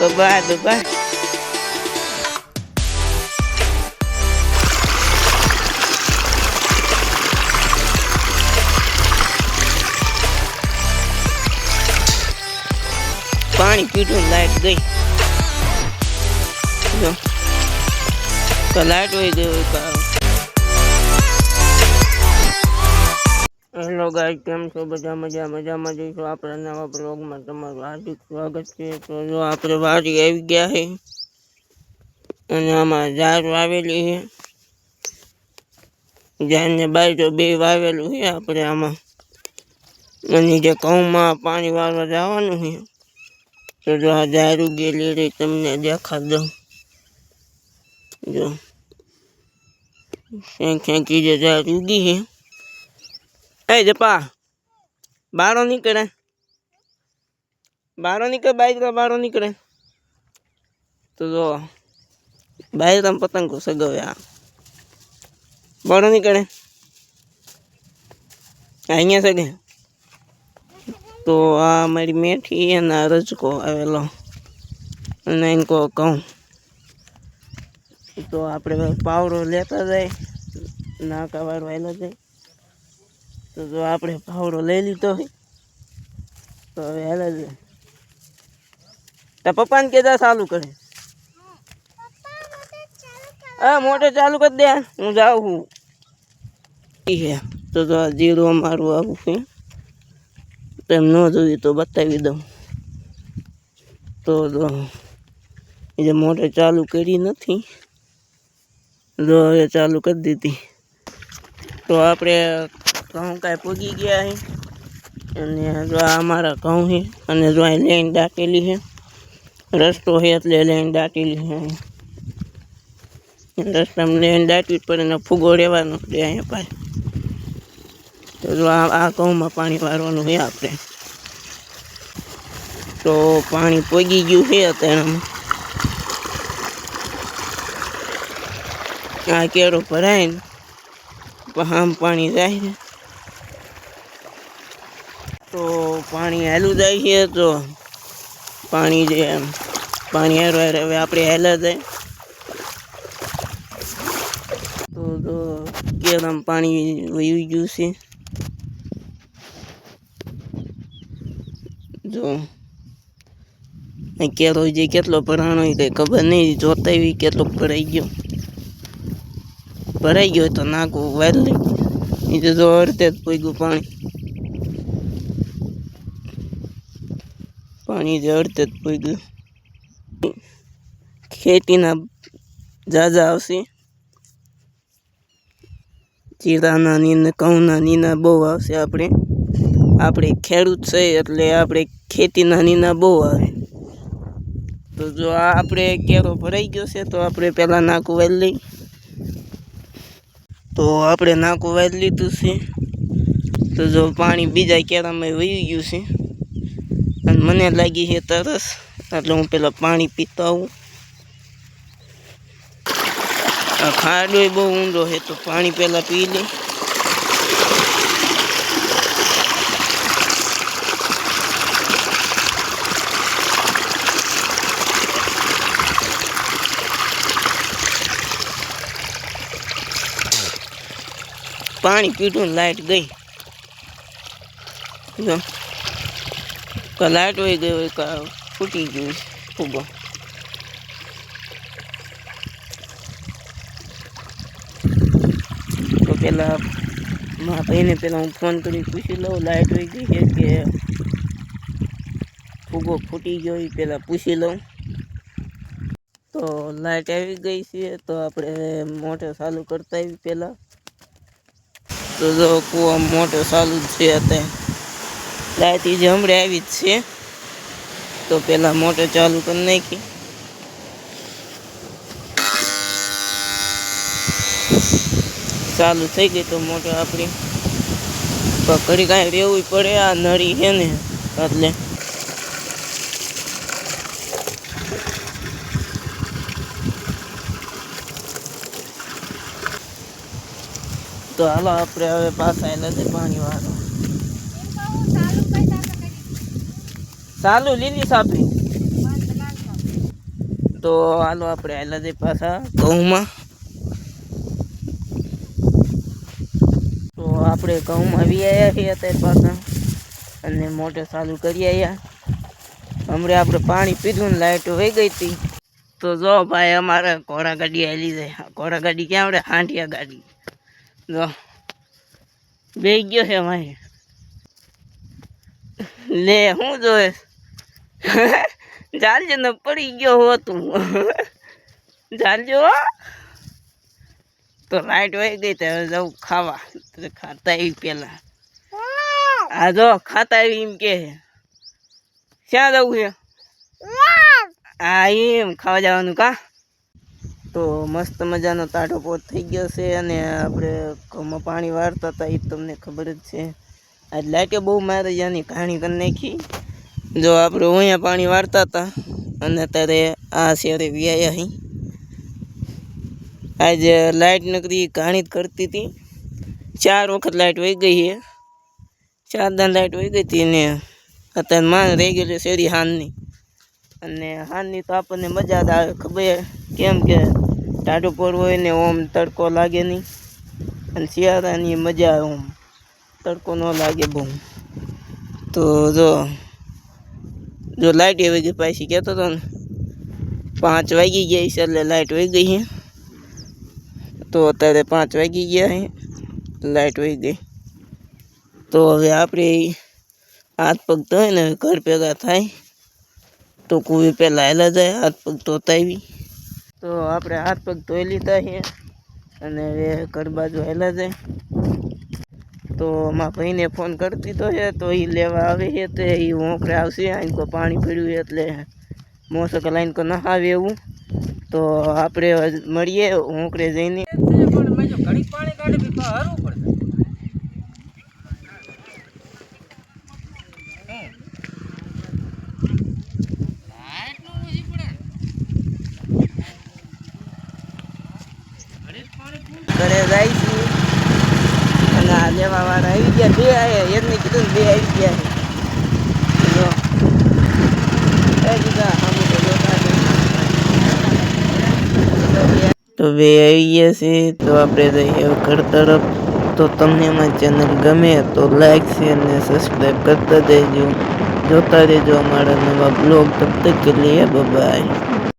બબા બબા પાણી પીધું લાઈટ ગઈ જો તો લાઈટ હોય ગઈ હેલો ગાઈસ કેમ છો? બધા મજા મજામાં જઈશું આપણા નવા બ્લોગમાં તમારું હાર્દિક સ્વાગત છે. તો જો આપણે વાડી આવી ગયા છે. અને આમાં ઝાડ વાવેલી છે. ઝાડને બાજુ બે વાવેલું છે આપણે આમાં. અને જે ઘઉંમાં પાણી વાળવા જવાનું છે. તો જો આ ઝાડ ઉગેલી રહી તમને દેખા દઉં. જો. ક્યાંક ક્યાંક જે ઝાડ ઉગી છે. એ જપા, બારો નીકળે. બારો નીકળે બાયરા બારો નીકળે. તો જો બાઈક પતંગો સગવ્યા બારો નીકળે. અહીંયા સગે. તો આ મારી મેઠી અને રજકો આવેલો. અને એને કહો, કહું. તો આપણે પાવડો લેતા જાય નાકા વાળવા જાય. તો જો આપણે પાવડો લઈ લીધો. હોય તો હવે હેલે જ તાર પપ્પાને કેતા ચાલુ કરે. હા મોટર ચાલુ કરી દે હું જાઉં છું. હે તો જો આ જીરું અમારું આવું છે. તેમ ન જોયું તો બતાવી દઉં. તો જે મોટર ચાલુ કરી નથી. જો હવે ચાલુ કરી દીધી. તો આપણે ઘઉં કાંઈ પૂગી ગયા છે અને જો આ અમારા ઘઉં છે અને જો અહીં લેન દાટેલી છે રસ્તો છે એટલે લેન દાટેલી છે રસ્તામાં લેન દાટવી જ પડે ફૂગો રહેવાનો છે અહીંયા પાસે. તો જો આ ઘઉંમાં પાણી વારવાનું છે આપણે. તો પાણી પોગી ગયું છે અત્યારે આ કેળો ભરાય ને, આમ પાણી જાય છે. તો પાણી હેલું જાય છે તો પાણી જે પાણી હેરો હેર હવે આપણે હેલા જાય. તો તો કેમ પાણી વયું ગયું છે. જો કેરો જે કેટલો ભરાણો એ કંઈ ખબર નહીં જોતા એવી કેટલો ભરાઈ ગયો. ભરાઈ ગયો તો નાખવું વહેલી એ જો અડધે જ પૂગ્યું પાણી. પાણી જે અડધે જ પૂગ્યું. ખેતીના ઝાઝા આવશે. જીરાના નીને, ઘઉંના નીના બહુ આવશે આપણે. આપણે ખેડૂત છે એટલે આપણે ખેતીના નીના બહુ આવે. તો જો આપણે કેરો ભરાઈ ગયો છે તો આપણે પહેલાં નાકું વાળી લઈ તો આપણે નાકું વાળી લીધું છે. તો જો પાણી બીજા કેરામાં વહી ગયું છે. અને મને લાગી છે તરસ, એટલે હું પેલા પાણી પીતો આવું. આ ખાડો બહુ ઊંડો છે, તો પાણી પહેલાં પી લે. પાણી પીધું લાઈટ ગઈ. જો. તો લાઈટ હોય ગઈ હોય કા ફૂટી ગયું ફૂગો તો પેલા મારા ભાઈને પેલા હું ફોન કરી પૂછી લઉં લાઈટ હોય ગઈ છે કે ફૂગો ફૂટી ગયો એ પેલા પૂછી લઉં તો લાઈટ આવી ગઈ છે તો આપણે મોટર ચાલુ કરતા આવી પહેલાં તો જો કૂવા મોટો ચાલુ જ છે અત્યારે લાઈટ જે હમણાં આવી જ છે. તો પેલા મોટર ચાલુ કરી નાખી. ચાલુ થઈ ગઈ તો મોટર આપણી. પકડી કાંઈ રહેવું પડે, આ નળી છે ને, એટલે. તો હાલો, આપણે હવે પાછા છે પાણી વાળો ચાલુ લીલી સાપરી તો હાલો આપણે આયલા જઈ પાછા ઘઉંમાં. તો આપણે ઘઉંમાં વી આવ્યા છીએ અત્યારે પાછા. અને મોટર ચાલુ કરી આવ્યા હમણાં આપણે પાણી પીધું ને લાઇટ વહી ગઈ હતી. તો જો ભાઈ અમારે ઘોડા ગાડી આવી જાય. ઘોડા ગાડી ક્યાં આવડે? હાંઠિયા ગાડી. જો. બે ગયો છે ભાઈ. લે હું જોવે ચાલજો ને પડી ગયો હો તું ચાલજો તો લાઈટ વહી ગઈ તો હવે જવું ખાવા. ખાતા આવી પેલા. આ જો, ખાતા આવી એમ કે. ક્યાં જવું છે? હા એમ, ખાવા જવાનું કા? તો મસ્ત મજાનો તાટો પોત થઈ ગયો છે અને આપણે ઘઉંમાં પાણી વાળતા હતા, એ તમને ખબર જ છે. આજ લાઈટે બહુ મારે જાની કહાણી કરી નાખી. જો આપણે અહીંયા પાણી વાળતા હતા, અને અત્યારે આ શેરે વ્યાયા અહીં આજે લાઇટ નકરી ઘાણી કરતી હતી. ચાર વખત લાઇટ વહી ગઈ છે ચાર દાન લાઇટ વહી ગઈ હતી ને અત્યારે માન રહી ગયેલી શેરી હાનની. અને હાનની તો આપણને મજા જ આવે, ખબર? કેમ કે ટાઢો પોર હોય ને ઓમ તડકો લાગે નહીં. અને શિયાળાની મજા આવે ઓમ. તડકો ન લાગે બહુ. તો જો જો લાઇટ એવી ગઈ પાછી કહેતો હતો ને, પાંચ વાગી ગયા છે એટલે લાઇટ વહી ગઈ છે તો અત્યારે પાંચ વાગી ગયા છે લાઇટ વહી ગઈ. તો હવે આપણે હાથ પગ ધોય ને ઘર ભેગા થાય. તો કુવી પહેલાં હેલા જાય, હાથ પગ ધોતા આવી. તો આપણે હાથ પગ ધોઈ લીધા છે અને હવે ઘર બાજુ હેલા જાય. તો મારા ભાઈને ફોન કરી દીધો છે તો એ લેવા આવે છે તે એ હોંકરે આવશે અહીં કો પાણી પીડ્યું એટલે મોસક લાઈન કો ના આવે એવું. તો આપણે મળીએ હોંકરે જઈને. ઘરે જાય લેવા વાળા આવી ગયા. બે આવ્યા એમને કીધું ને બે આવી ગયા છે. જો. એ કીધા સામે તો જોતા જ નથી. તો બે આવી ગયા છે. તો આપણે જઈએ હવે ઘર તરફ. તો તમને અમારી ચેનલ ગમે તો લાઈક શેર અને સબસ્ક્રાઈબ કરતા જજો જોતા રહેજો અમારા નવા બ્લોગ તબ તક કે લીએ બાય